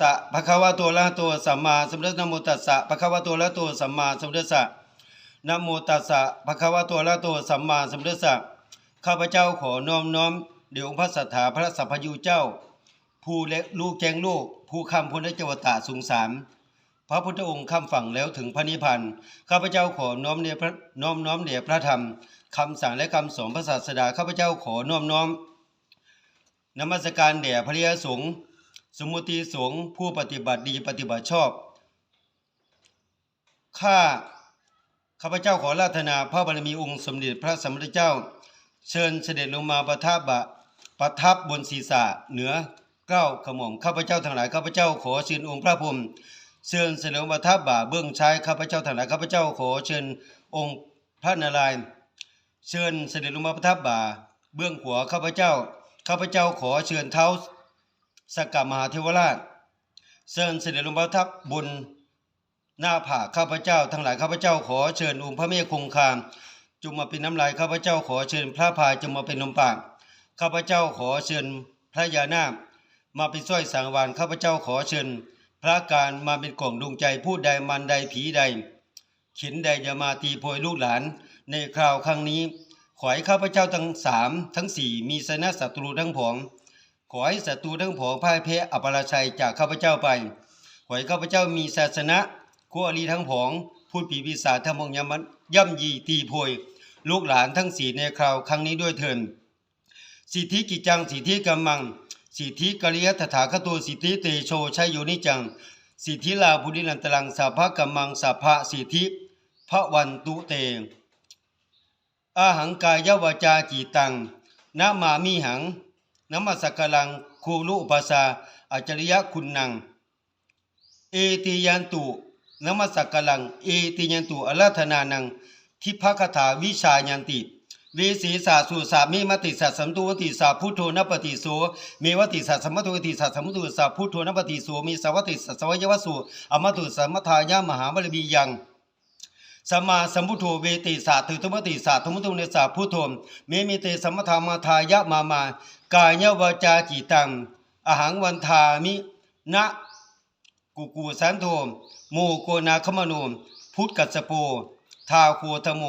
สะภะคะวะโตอะระหะโตสัมมาสัมพุทธนะโมตัสสะภะคะวะโตอะระหะโตสัมมาสัมพุทธสะนะโมตัสสะภะคะวะโตอะระหะโตสัมมาสัมพุทธัสะข้าพเจ้าขอน้อมน้อมเดี๋ยวองค์พระสัทธาพระสัพพยูเจ้า ผู้เล็กลูกแจงโลกผู้คำพุทธเจวตาสูงสามพระพุทธองค์คำฝั่งแล้วถึงพระนิพพานข้าพเจ้าขอน้อมเนพระน้อมน้อมเดชพระธรรมคำสั่งและคำสอนพระศาสดาข้าพเจ้าขอน้อมน้อมนมัสการแด่พระริยสงฆ์ สมุติสงฆ์ผู้ปฏิบัติดีปฏิบัติชอบ ข้าข้าพเจ้าขอราธนาพระบารมีองค์สมเด็จพระสัมพุทธเจ้า เชิญเสด็จลงมาประทับบะประทับบนศีรษะเหนือเก้าขมอมข้าพเจ้าทั้งหลายข้าพเจ้าขอเชิญองค์พระพรหมเชิญเสด็จลงมาประทับบ่าเบื้องชายข้าพเจ้าทั้งหลายข้าพเจ้าขอเชิญองค์พระนารายณ์เชิญเสด็จลงมาประทับบ่าเบื้องขวาข้าพเจ้าข้าพเจ้าขอเชิญเท้า สกกามหาเทวราชเชิญเสด็จลงประทับบนหน้าผาข้าพเจ้า ทั้งหลายข้าพเจ้าขอเชิญองค์พระเมฆคงคามจงมาเป็นน้ำลายข้าพเจ้าขอเชิญพระพายจงมาเป็นลมปากข้าพเจ้าขอเชิญพระยานาคมาเป็นสร้อยสังวานข้าพเจ้าขอเชิญ พระการมาเป็นกล่องดวงใจผู้ใดมันใดผีใดขินใดจะมาตีโพยลูกหลาน ในคราวครั้งนี้ ขอให้ข้าพเจ้าทั้งสามทั้งสี่มีชนะศัตรูทั้งผอง ขอให้ศัตรูทั้งผองพ่ายแพ้อัปราชัยจากข้าพเจ้าไป ขอให้ข้าพเจ้ามีศาสนะคู่อริทั้งผอง พูดผีปีศาจทั้งมงยมันย่ำยีตีโพย ลูกหลานทั้งสี่ในคราวครั้งนี้ด้วยเถินสิทธิกิจังสิทธิกัมมัง สิทธิกริยตถาคตโตสิทธิเตโชชัยโยนิจัง สิทธิลาภุรินันตรังสัพพะกัมมังสัพพะสิทธิพระวันตุเตอาหังกายวาจาจิตังนามามิหัง นมัสสกลังคูลุอุปสาอัจริยะคุณนัง เอติยันตุนมัสสกลัง เอติยันตุอรัธนานัง ทิพคถาวิชายันติเวสีสาสุสามิมติสัสสัมตุวติสาพุทโธนปฏิโสเมวติสัสสมตุวติสัสสมตุสาพุทโธนปฏิโสมีสวัติสัสวยวัสุอมตุสัมมทายามหาบรมียัง สัมมาสัมพุทโธเวติสาตุธรรมติสาธรรมตุเนสาพุทโธเมมิเตสัมมทามาทายะมามากายวาจาจิตังอหังวันทามินะกุกูสันโธโมโกนาคมโนพุทธกัสสโป ทาโคธโม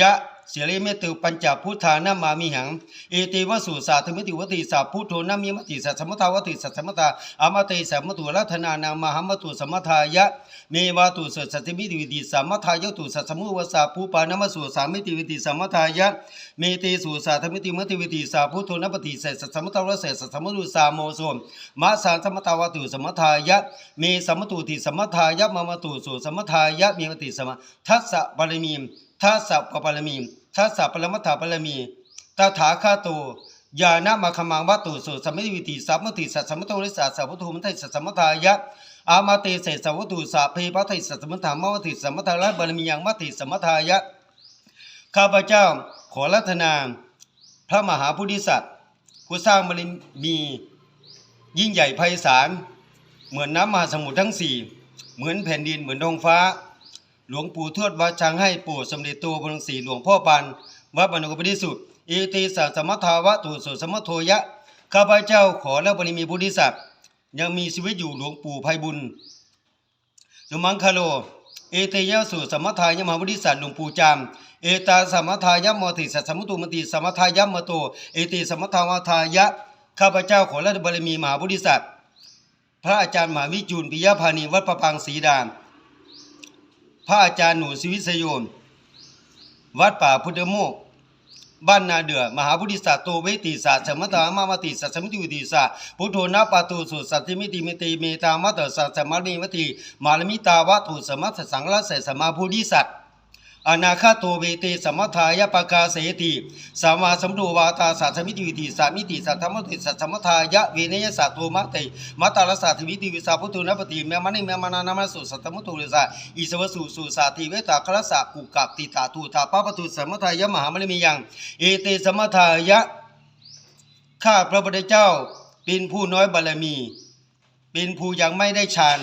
ยะ เสียริเมตุปัญจพุทธานามามิหัง เอเตวสุสาธมิติวติสาพุทโธนามิมติสัสสมทาวติสัสสมทาอมติสัมมตุรัตนานามหัมตุสมทายะ เมวาตุสัสสมิติวิติสัมมทายะตุสัสสมุวสาภูปานามสุสามิติวิติสัมมทายะ เมเตสุสาธมิติมติวิติสาพุทโธนปฏิเสสัสสมทาวเสสัสสมตุสาโมโสมาสาสมทาวตุสมทายะ เมสัมมตุติสมทายะมามตุสุสมทายะเมวติสมทัสสะบารมี ทัสสะปะบารมีทัสสะปรมัตถบารมีตถาคาโตยานะมาคมังวัตตุสุสมมิวิติสัมมติสัสสมโตริสัสสะวัตถุมันไทสัสสมทายะอามาเตเสสวัตุสาเพปะไทสัสสมถามวัติสัมมทาระบารมียังมัตติสัมมทายะข้าพเจ้าขอรัตนาพระมหาพุทธิสัตว์ผู้สร้างบารมียิ่งใหญ่ไพศาลเหมือนน้ำมหาสมุทรทั้งสี่เหมือนแผ่นดินเหมือนท้องฟ้า หลวงปู่ทวดวัดช้างให้ปู่สมเด็จโตพระองค์สีหลวงพ่อปานวัดบรรณกปฏิสุทธิ์เอติสัสสมทาวะตุสุสมโทยะข้าพเจ้าขอและบริมีพุทธิสัตว์ยังมีชีวิตอยู่หลวงปู่ไพบุญสุมังคโล เอเตยสุสมัทายมหาวุธิสัตว์หลวงปู่จาม เอตาสมัทายมติสัตสมุตุมติสมัทายมโต เอติสมัทาวทายะข้าพเจ้าขอและบารมีมหาวุธิสัตว์พระอาจารย์มหาวิจูลปิยพานีวัดประพังศรีดาน พระอาจารย์หนูสิวิสโยม วัดป่าพุทธโมก บ้านนาเดือ มหาพุทธิสัตว์โตเวติสัตว์สมัตามามติสัตว์สมิติวิติสัตว์พุทโธนาปาตุสุสัตติมิติมิติเมตามัตตสัตสมารมิมติ มาลมิตาวะตุสมัตสังละเสสมาพุทธิสัตว อนาคาโตเวเตสมัทธายปกาเสติสามาสัมโดวาตาสัตสมิติวิติสามิติสัตธรรมติสัตสมัทธายะเวเนยสัตโตมะเตมัตตาลสัตถิวิติวิสาพุทโธนปติเมมะนิเมมานานามสุสัตตมุตุริสาอิสวสุสุสาติเวตาคลสะกุกับติตาตุตาปะปตุสมัทายะมหามณิมิยังเอเตสมัทธายะข้าพระพุทธเจ้าเป็นผู้น้อยบารมี เป็นผู้ยังไม่ได้ฌาน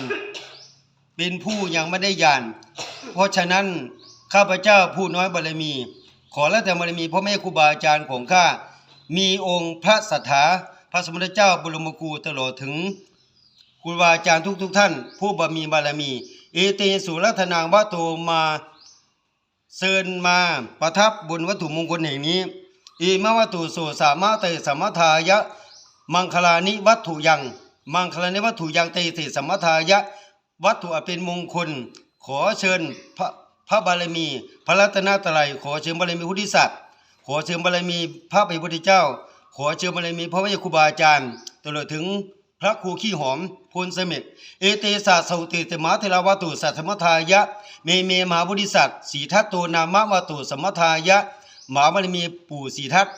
เป็นผู้ยังไม่ได้ญาณเพราะฉะนั้น ข้าพเจ้าผู้น้อยบารมี ขอและแต่บารมีพ่อแม่ครูบาอาจารย์ของข้า มีองค์พระสัทธาพระสมเด็จเจ้าบรมครูตลอดถึงครูบาอาจารย์ทุกๆท่าน ผู้บมีบารมี เอเตสุรัตนางวะโตมาเชิญมาประทับบนวัตถุมงคลแห่งนี้อีมวัตถุโสสามารถเตสมัทายะ มังคลานิวัตถุยัง มังคลานิวัตถุยังเตติสมัทายะ วัตถุเป็นมงคล ขอเชิญพระ พระบารมี พระรัตนตรัยขอเชิญบารมีพุทธิสัตว์ขอเชิญบารมีพระปิพุทธเจ้า ขอเชิญบารมีพระวิญญาครูบาอาจารย์ตลอดถึงพระครูขี้หอมพลเสม็ดเอเตสาสุติเตมะเทราวาตุสัทธมทายะ เมเมมหาพุทธิสัตว์สีทัตโตนามวาตุสมทายะมาบารมีปู่สีทัต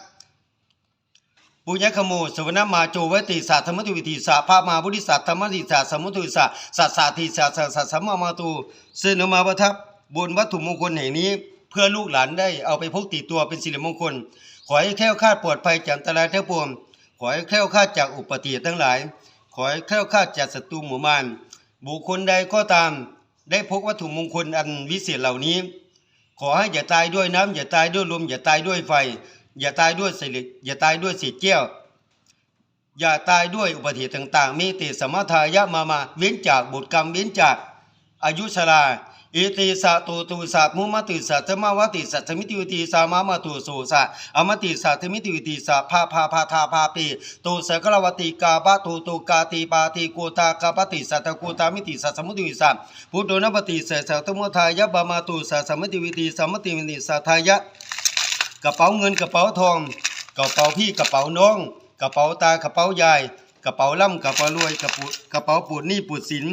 ปุญญคโมสวนามาโจวติสาธรรมตุวิธีสาภามาบุริสัตธรรมติสาสมุตุสาสัสสาธิสาสัสสะสัมมามาตุเสนอมาประทับ บนวัตถุมงคลแห่งนี้ เพื่อลูกหลานได้เอาไปพกติดตัวเป็นสิริมงคล ขอให้แคล้วคลาดปลอดภัยจากอันตรายทั้งปวงขอให้แคล้วคลาดจากอุปติเหตุทั้งหลาย ขอให้แคล้วคลาดจากศัตรูหมู่มารบุคคลใดก็ตาม ได้พกวัตถุมงคลอันวิเศษเหล่านี้ ขอให้อย่าตายด้วยน้ำอย่าตายด้วยลมอย่าตายด้วยไฟ อย่าตายด้วยเศษอย่าตายด้วยเศษแก้วอย่าตายด้วยอุบัติเหตุต่าง ๆ มีติสมทายะมามา เว้นจากบุตรกรรม เว้นจากอายุชรา อิติสาตูตูสามุมติสัตมาวติสัตมิติวิติสามามาตุโสสะอมติสัตมิติวิติสาภาภาภาทาภาปีตุสกลวติกาปะตุตุกาติปาติโกตากาปติสัตโกตามิติสัตสมุติวิสาพุทโธนปติสัตตมทายะบามาตุสัสมิติวิติสมติวิติสัทายะกระเป๋าเงินกระเป๋าทองกระเป๋าพี่กระเป๋าน้อง กระเป๋าตากระเป๋ายายกระเป๋าล่ำกระเป๋ารวยกระปุกระเป๋าปูดหนี้ปูดสิน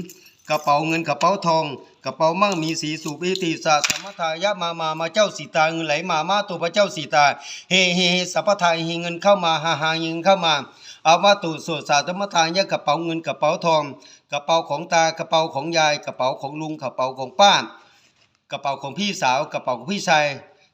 กระเป๋าเงินกระเป๋าทอง กระเป๋ามั่งมีสีสุภิติสะสมทายะมามามาเจ้าสีตาเงินไหลมามาตัวพระเจ้าสีตาเฮเฮเฮสัพพทายเฮเงินเข้ามาหาหาเงินเข้ามาเอามาตุโสสาธรรมทายะกระเป๋าเงินกระเป๋าทอง กระเป๋าของตากระเป๋าของยาย กระเป๋าของลุงกระเป๋าของป้ากระเป๋าของพี่สาว กระเป๋าของพี่ชาย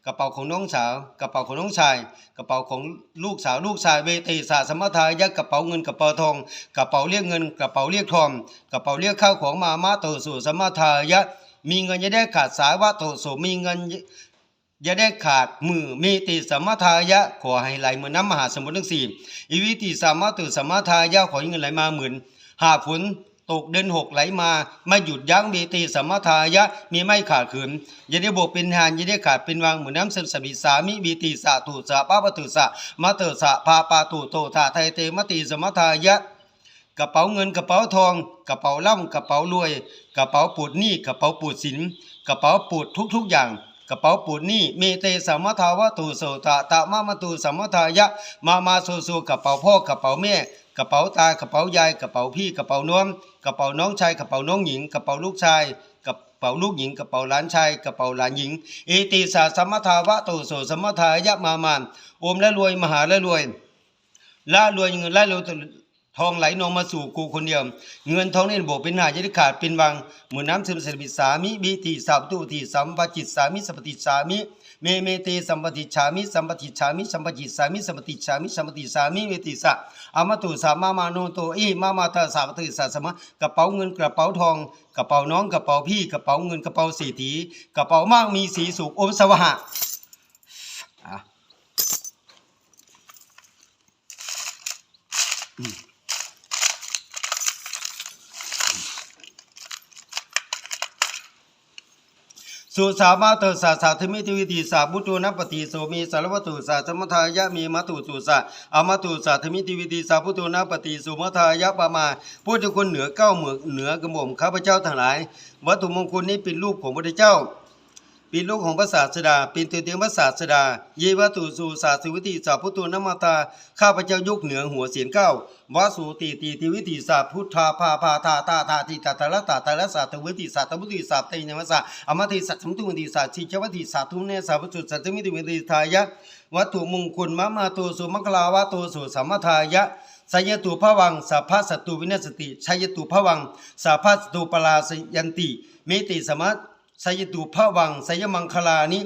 กระเป๋าของน้องสาว กระเป๋าของน้องชาย กระเป๋าของลูกสาวลูกชายเวทีสาสมทายะกระเป๋าเงินกระเป๋าทอง กระเป๋าเรียกเงิน กระเป๋าเรียกทองกระเป๋าเรียกข้าวของมามาโตสู่สมทายะมีเงินจะได้ขาดสายวะโตสู่มีเงินอย่าได้ขาดมือมีติสัมมาทายะ ขอให้ไหลเหมือนน้ำมหาสมุทรทั้งสี่อีวิติสัมมาตุสัมมาทายะขอให้เงินไหลมาเหมือนหาฝน ตกเดือนหกไหลมา ไม่หยุดยั้งมีติสัมมาทายะมีไม่ขาดขืนย่าได้บวกเป็นหานย่าได้ขาดเป็นวางเหมือนน้ำเสมสมิสามิวิติสาตุสะปะปะตุสะมาเตสะพาปาตุโตทาไทเตมติสัมมาทายะกระเป๋าเงินกระเป๋าทอง กระเป๋าล่ำกระเป๋ารวย กระเป๋าปูดหนี้กระเป๋าปูดสินกระเป๋าปูดทุกๆอย่างกระเป๋าปูดหนี้เมเตสัมมทาวะตุโสตะตะมามตุสัมมทายะ มามาโซโซกระเป๋าพ่อกระเป๋าแม่ กระเป๋าตากระเป๋ายายกระเป๋าพี่กระเป๋าน้องกระเป๋าน้องชายกระเป๋าน้องหญิงกระเป๋าลูกชายกระเป๋าลูกหญิงกระเป๋าหลานชายกระเป๋าหลานหญิงเอติสาสัมมาทาวะโตโสสัมมาทายะมามานโอมและรวยมหาและรวยละรวยเงินละรวย ทองไหลนองมาสู่กูคนเดียว เงินทองในระบบเป็นหาจะได้ขาดเป็นวังเหมือนน้ำซึมเสบิสามิบิติสัพตุติสัมปจิตสามิสัมปติสามิเมเมเตสัมปติชามิสัมปติชามิสัมปจิตสามิสัมปติชามิสัมปติสามิเวติสะอามาตุสามามาโนโตอีมามาตาสาปติสาสมะกระเป๋าเงินกระเป๋าทอง กระเป๋าน้องกระเป๋าพี่กระเป๋าเงินกระเป๋าเศรษฐีกระเป๋ามากมีสีสุขอมสวะ สุสามาเตสาสาธมิติวิติสาบุตุนปฏิโสมีสารวัตุสาธรรมทายะมีมัตุสุสาอามตุสาธมิติวิติสาบุตูนปฏิสุมทายะปามาผู้ทุกคนเหนือเก้าเหมือกเหนือกระหม่อมข้าพเจ้าทั้งหลาย วัตถุมงคลนี้เป็นรูปของพระเจ้า เป็นลูกของพระศาสดา เป็นตัวเตียงพระศาสดา เยวตุสูสาสุวิติสาพุทโธนมาตา ข้าพเจ้ายกเหนือหัวเสียงเก้าวาสุติติติวิติสาพุทธาภาภาตาตาตาติตาตาลตาตาลสาตวิติสาตวุติสาเตยนมสาอมติสัตสมตุวิติสาชิจวัติสาทุเนสาพุจุสัตมิติวิติทายะ วัตถุมงคลมะมาโตสุมัคลาวะโตสุสัมมาทายะสยตุภวังสัพพะสตุวินัสติชยตุภวังสัพพะสตุปลาสยันติเมติสมั สสยตุภวังสยมังคลานี้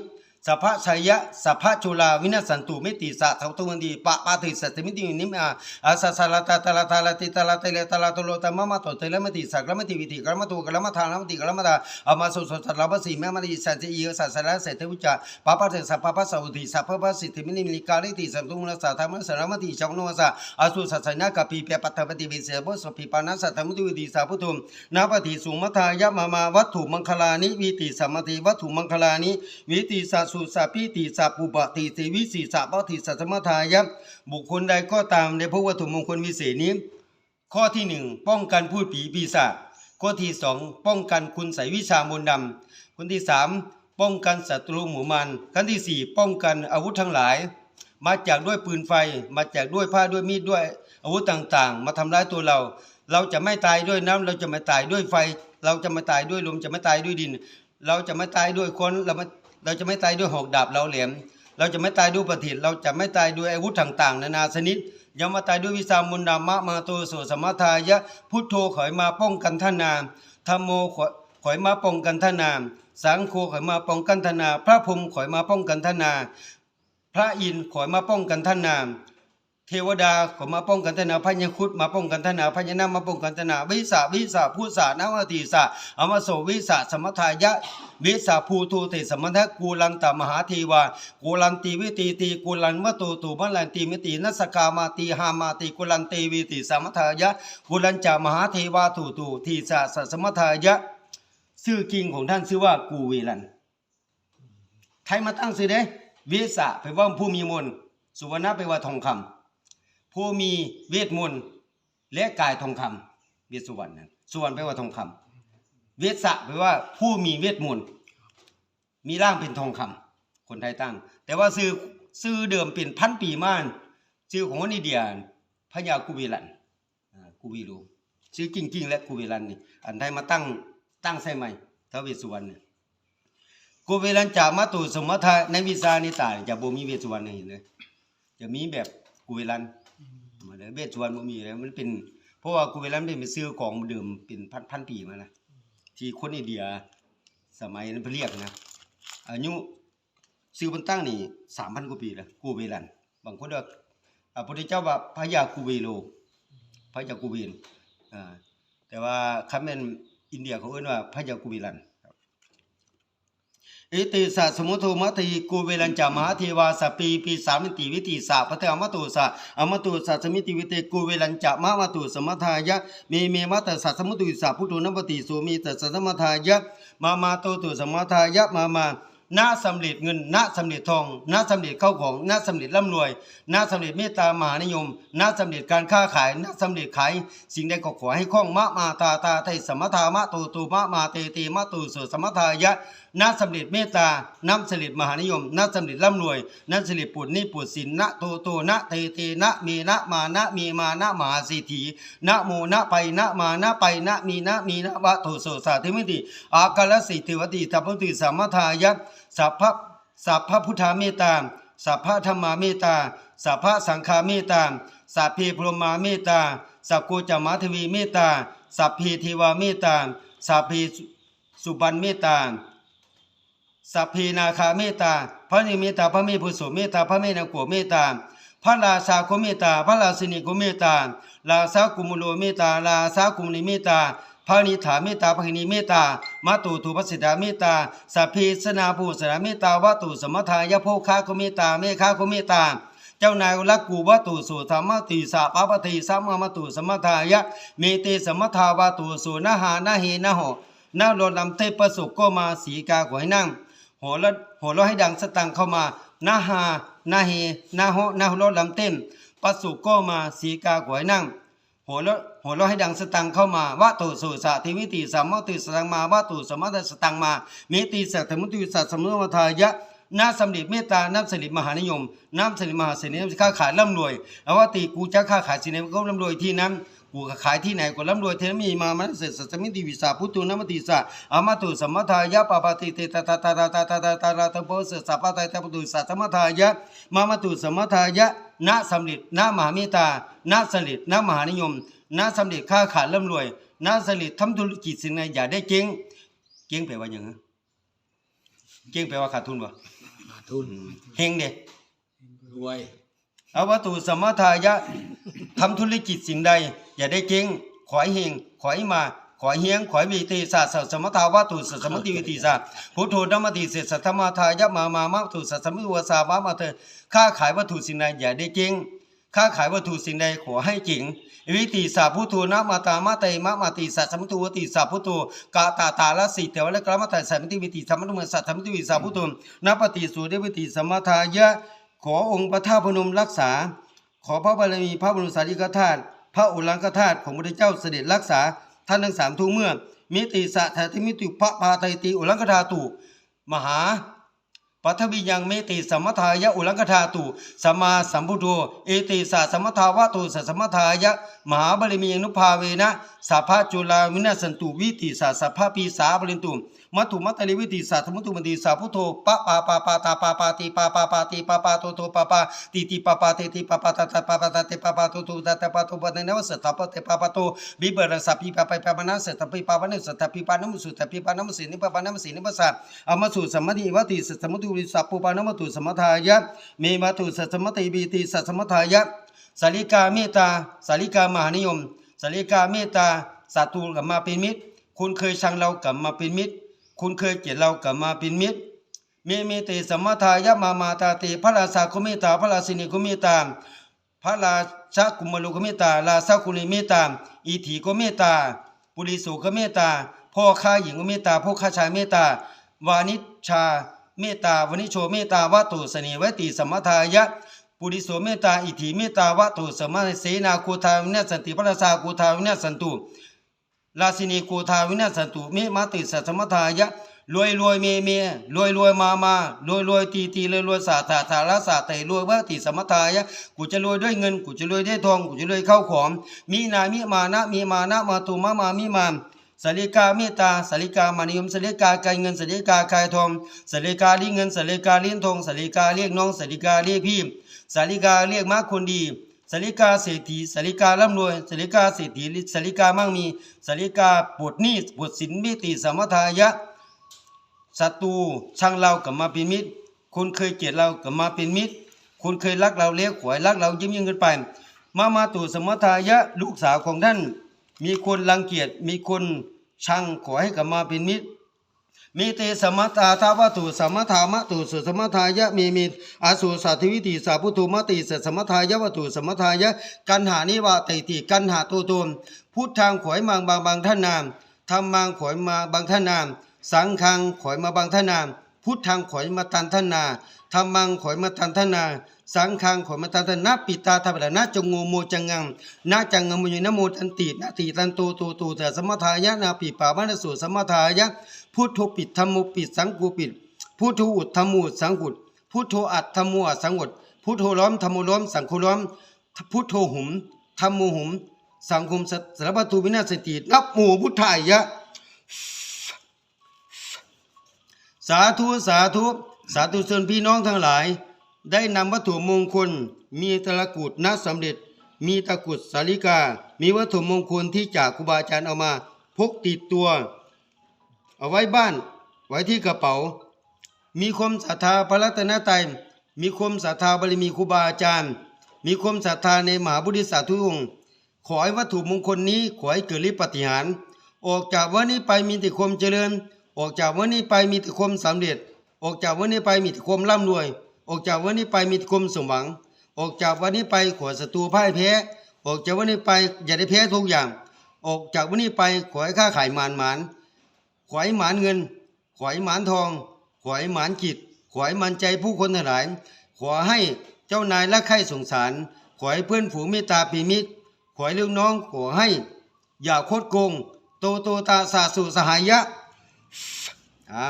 สัพพชัยยะสัพพจุลาวินาสันตุมิติสะทัตุมันดีปะปาติสัตมิตินิมอาอาสสะลาตาตาลาตาลาติตาลาเตลตาลาตุโลตมะมะโตเตลมติสักลมติวิติกลมตุกลมทานลมติกลมตาอามาสุสุตละบสีแม่มะติสันติเยสัสสะละเสตวิจาปะปะเตสัพพะปะสอุติสัพพะปะสิทธิมินิมิกาลิติสัมตุมะสะธรรมะสะละมติจังโนสะอาสุสัสนะกะปีเปปัตตปฏิวิเสบสปิปานัสสะธรรมตุวิติสาพุตุมนาปฏิสุมัทายะมามาวัตถุมังคลานิวิติสัมมติวัตถุมังคลานิวิติสัสสุสัพพิติสัพปุปติสิวิสิสัพปฏิสัสสมทายะบุคคลใดก็ตามในพระวัตถุมงคลวิเศษนี้ ข้อที่หนึ่งป้องกันพูดผีปีศาจข้อที่สองป้องกันคุณใสวิชามนต์ดำคนที่สามป้องกันศัตรูหมู่มันขั้นที่สี่ป้องกันอาวุธทั้งหลาย มาจากด้วยปืนไฟ มาจากด้วยผ้าด้วยมีดด้วย อาวุธต่างๆ มาทำร้ายตัวเรา เราจะไม่ตายด้วยน้ำเราจะไม่ตายด้วยไฟ เราจะไม่ตายด้วยลมจะไม่ตายด้วยดิน เราจะไม่ตายด้วยคนเราไม่ เราจะไม่ตายด้วยหอกดาบเราเหลี่ยม เราจะไม่ตายด้วยประทินเราจะไม่ตายด้วยอาวุธต่างๆ นานาชนิดยังมาตายด้วยวิสามุนดามะมาโตโสสมทายะพุทโธขอยมาป้องกันท่านนาธรรมโมขอขอยมาป้องกันท่านนาสังโฆขอยมาป้องกันท่านนา พระพรหมขอยมาป้องกันท่านนา พระอินทร์ขอยมาป้องกันท่านนาม ทวดาขอมาป้องกันธนาพญคุดมาป้องกันธนาพญนามาป้องกันธนาวิสาวิสาผู้สานาวติสาอมโสวิสาสมทายะวิสาภูทูเตสมทะกูลันตมหาเทวากูลันตีวิตีตีกูลันมตูตูมลันตีมิตีนัสกามาตีหามาตีกูลันตีวิติสมทายะกูลันจามหาเทวาตูตูทีสาสสมทายะชื่อจริงของท่านชื่อว่ากูเวลันใครมาตั้งชื่อเด้วิสาแปว่าผู้มีมนสุวรรณะแปว่าทองคำ ผู้มีเวทมนต์และกายทองคำเวทสุวรรณนะสุวรรณแปลว่าทองคำเวทสะแปลว่าผู้มีเวทมนต์มีร่างเป็นทองคำคนไทยตั้ง แต่ว่าซื้อซื้อเดิมเป็นพันปีม่านชื่อของคนอินเดียพญากุเวลันอ่ากุวีรูชื่อจริงๆ และกุเวลันนี่อันไทยมาตั้งตั้งใช่ไหมท้าวเวสสุวรรณเนี่ยกุเวลันจามาตุสมมทาในวิสานิตาจะบ่มีเวสสุวรรณให้เห็นเลย จะมีแบบกุเวลัน เลยเวทสุวรรณบ่มีแล้วมันเป็น เพราะว่ากูเวลามันเป็นซื้อของเดิมเป็นพันพันปีมานะที่คนอินเดียสมัยนั้นเรียกนะอายุซื้อมันตั้งนี่3,000กว่าปีแล้วกูเวลัน บางคนว่าพระพุทธเจ้าว่าพระยากูเวโลพระยากูเวนอ่าแต่ว่าคันแม่นอินเดียเขาเอิ้นว่าพระยากูเวลัน อิติสะสมุทุมัติกูเวลัญจามหาเทวาสปีปีสามิติวิติสะพระเทวมตุสะอมตุสะสมิติวิเตกูเวลัญจามะมตุสมัทายะเมเมมัตสะสมุตุสะพุทโธนปติสุมีตสะสมทายะมามาโตตุสมัทายะมามาณสำเร็จเงินณสำเร็จทองณสำเร็จเข้าของณสำเร็จร่ำรวยณสำเร็จเมตตามหานิยมณสำเร็จการค้าขายณสำเร็จขายสิ่งใดก็ขอให้คล่องมะมาตาตาไทยสมทามะตูตูมะมาเตเตมะตูสุสมทายะ นัสำเร็จเมตตานัสำเร็จมหานิยมนัสำเร็จร่ำรวยนัสำเร็จปุตนี่ปุตสินนะโตโตนะเตเตนะเมนะมานะมีมานะมหาสิทธินะโมนะไปนะมานะไปนะมีนะมีนะวะโทโสสาธิมิติอากาลสิทธิวติทัพพุติสัมมาทายะสัพพะสัพพะพุทธาเมตตาสัพพะธรรมาเมตตาสัพพะสังฆาเมตตาสัพเพพรหมาเมตตาสัพโกจมาทวีเมตตาสัพเพเทวาเมตตาสัพเพสุบันเมตตา สัพพีนาคาเมตตา พระนิเมตตาพระเมพุสุเมตตาพระเมนาโกเมตตา พระราชาโคเมตตา พระราชินีโคเมตตาลาสากุมุโลเมตตาลาสากุมุนิเมตตาพระนิถาเมตตาพระหิเมตตามาตุตุพัสสิดาเมตตาสัพพีสนาภูสนาเมตตาวตุสมทายะโภคาโคเมตตาเมฆาโคเมตตาเจ้านายรักกูวัตุสุธรรมติสาปปติสัมมาตุสมทายะเมเตสมทาวาตุสุนหานะเฮนะโหนาโลลำเทปสุก็มาสีกาขวยนั่ง หัวเราะหัวเราะให้ดังสตังเข้ามานาฮานาเฮนาโฮนาโลลำเต้นปัสสุก็มาสีกาขวยนั่งหัวเราะหัวเราะให้ดังสตังเข้ามาวะตุสุสะทิมิติสัมมติสตังมาวะตุสมมติสตังมาเมติสัตถมุติสัตสมุทายะน้าสำเร็จเมตตาน้ำสลิดมหานิยม น้ำสลิดมหาเสน่ห์ค้าขายร่ำรวยอวติกูจะค้าขายสิเนก็ร่ำรวยที่นั้น กูก็ขายที่ไหนก็ร่ำรวยเทนมีมามันเสร็จสัจมิติวิสาพุทธุนมติสะอามาตุสัมมาทายะปะปะติเตตตาตาตาตาตาตาตาตาตาโพสสัพพะตาตาปุตุสัสมาทายะมามาตุสัมมาทายะณสำเร็จณมหาเมตตาณสำเร็จณมหานิยมณสำเร็จค้าขายร่ำรวยณสำเร็จทำธุรกิจสิ่งใดอย่าได้เจ๊งเจ๊งแปลว่าหยังฮะเจ๊งแปลว่าขาดทุนบ่ทุนเฮงเด็ดรวยเอาวัตถุสมทายะทำธุรกิจสิ่งใด อย่าได้เจ๊งขอให้เฮงขอให้มา ขอให้เฮียงขอให้มีตีศาสตร์สมทาวัตถุสัสมติวิติศาสตร์พุทโธธรรมติเสสัทธมาทายะมามามาวัตถุสัสมิวสามามาเถิดค้าขายวัตถุสิ่งใดอย่าได้เจ๊งค้าขายวัตถุสิ่งใดขอให้เจ๋งวิติสาพุทโธนะมาตามาเตมะมาติสัสสมตุวติสาพุทโธกาตาตาละสิเตวะละกรมตาสัมติวิติสัมมตุเมสัทธมติวิสาพุทโธนปฏิสูเดวิติสมทายะขอองค์พระธาตุพนมรักษา ขอพระบารมีพระบรมสารีริกธาตุ พระอุลังคธาตุของพระเจ้าเสด็จรักษาท่านทั้งสามทุกเมื่อ มิติสะทติมิติพระพาไตติอุลังคธาตุมหาปัทวิยังเมติสัมมทายะอุลังคธาตุสัมมาสัมพุทโธเอติสะสัมมทาวะตุสัสสัมมทายะมหาบริมียนุภาเวนะสัพพะจุลาวินาสันตุวิติสะสัพพะปีสาบรินตุมัตถุมัตตลิวิติสัทธมุตุมติสาพุทโธปะปาปาปาตาปาปาติปาปาปาติปาปาโตโตปาปาติติปาปาติติปาปาตาตาปาปาตาติปาปาโตโตตาตาปาโตปะเนนวสัทธปะเตปาปาโตบิบรสัพพิปาไปปานาสัทธปิปาวนสัทธปิปานะมุสุทธปิปานมุสินิปปานมุสินิปสสะอมสุสัมมติวติสัสมุตุวิสัพปุปานมตุสัมมทายะเมมาตุสัสสมติบิติสัสสมทายะสาริกาเมตตาสาริกามหานิยม สาริกาเมตตาศัตรูกลับมาเป็นมิตร คุณเคยชังเรากลับมาเป็นมิตร คุณเคยเกลียดเรากลับมาเป็นมิตร เมเมเตสัมมาทายะมามาตาเตพระราชาคุเมตตาพระราชินีคุเมตตาพระราชากุมารคุเมตตาราชาคุณีเมตตาอีถีกุเมตตาปุริสุขเมตตาพ่อข้าหญิงกุเมตตาพ่อข้าชายเมตตาวานิชชาเมตตาวานิโชเมตตาวาตุสเนวติสัมมาทายะ ปุริโสเมตตาอิทธิเมตตาวะตุสมาเสนาโกทาวินาสันติพระราชาโกทาวินาสันตุราชินีโกทาวินาสันตุเมมาติสัสสมทายะรวยรวยเมเมรวยรวยมามารวยรวยตีตีรวยรวยสาธาธาละสาเตรวยว่าติสมทายะกูจะรวยด้วยเงินกูจะรวยด้วยทองกูจะรวยเข้าของมีนามิมานะมีมานะมาตุมามามิมาสาริกาเมตตาสาริกามานิยมสาริกากายเงินสาริกากายทองสาริกาเลี้ยงเงินสาริกาเลี้ยงทองสาริกาเรียกน้องสาริกาเรียกพี่ สาริกาเรียกม้าคนดีสาริกาเศรษฐีสาริการ่ำรวยสาริกาเศรษฐีสาริกามั่งมีสาริกาปวดหนี้ปวดสินมิติสมทายะศัตรูช่างเรากลับมาเป็นมิตรคุณเคยเกลียดเรากลับมาเป็นมิตร คุณเคยรักเราเลี้ยงขวยรักเรายิ้มยิ้มกันไป มามาตุสมทายะลูกสาวของท่าน มีคนรังเกียจมีคนชังขอให้กลับมาเป็นมิตร มีเตสมัตาทาวตุสมทามะตุสุสมทายะมีมิอาสุสัตวิติสาพุทุมติสสมัทายะวัตุสมัทายะกันหานิวาติติกันหาตุตุมพุทธังขอยมังบางบางท่านนามธรรมังขอยมาบางท่านนาม สังฆังขอยมาบางท่านนาม พุทธังขอยมาตันท่านนาธรรมังขอยมาตันท่านนาสังฆังขอยมาตันท่านนาปิตาทัพระนาจงโงโมจังงังนาจังงมุยนโมตันตินาติตันโตตูตูแต่สมทายะนาปิปาวันสุสมทายะ พุทโธปิดธรรมุปิดสังกูปิดพุทโธอุดธรรมูสังกุดพุทโธอัดธรรมูอัดสังกุดพุทโธล้อมธรรมูล้อมสังคุล้อมพุทโธหุมธรรมูหุม สังคุมสารพัตุวินาศตินับหมู่พุทธายะ สาธุสาธุสาธุชนพี่น้องทั้งหลาย ได้นำวัตถุมงคล มีตะกุดณสำเร็จ มีตะกุดสาลิกา มีวัตถุมงคลที่จากครูบาอาจารย์เอามา พกติดตัว เอาไว้บ้าน ไว้ที่กระเป๋า มีความศรัทธาพระรัตนตรัยมีความศรัทธาบารมีครูบาอาจารย์ มีความศรัทธาในมหาบุริษาทุกองค์ขอให้วัตถุมงคลนี้ขอให้เกิดฤทธิปฏิหาร ออกจากวันนี้ไปมีแต่ความเจริญ ออกจากวันนี้ไปมีแต่ความสำเร็จ ออกจากวันนี้ไปมีแต่ความร่ำรวย ออกจากวันนี้ไปมีแต่ความสมหวัง ออกจากวันนี้ไปขอศัตรูพ่ายแพ้ ออกจากวันนี้ไปอย่าได้แพ้ทุกอย่าง ออกจากวันนี้ไปขอให้ค้าขายหมานมาน ขอให้หมานเงิน ขอให้หมานทอง ขอให้หมานจิตขอให้มันใจผู้คนทั้งหลาย ขอให้เจ้านายและใครสงสาร ขอให้เพื่อนฝูงเมตตาปีมิตร ขอให้ลูกน้อง ขอให้ อย่าโคดโกง โตโตตาสาสุสหายะอะ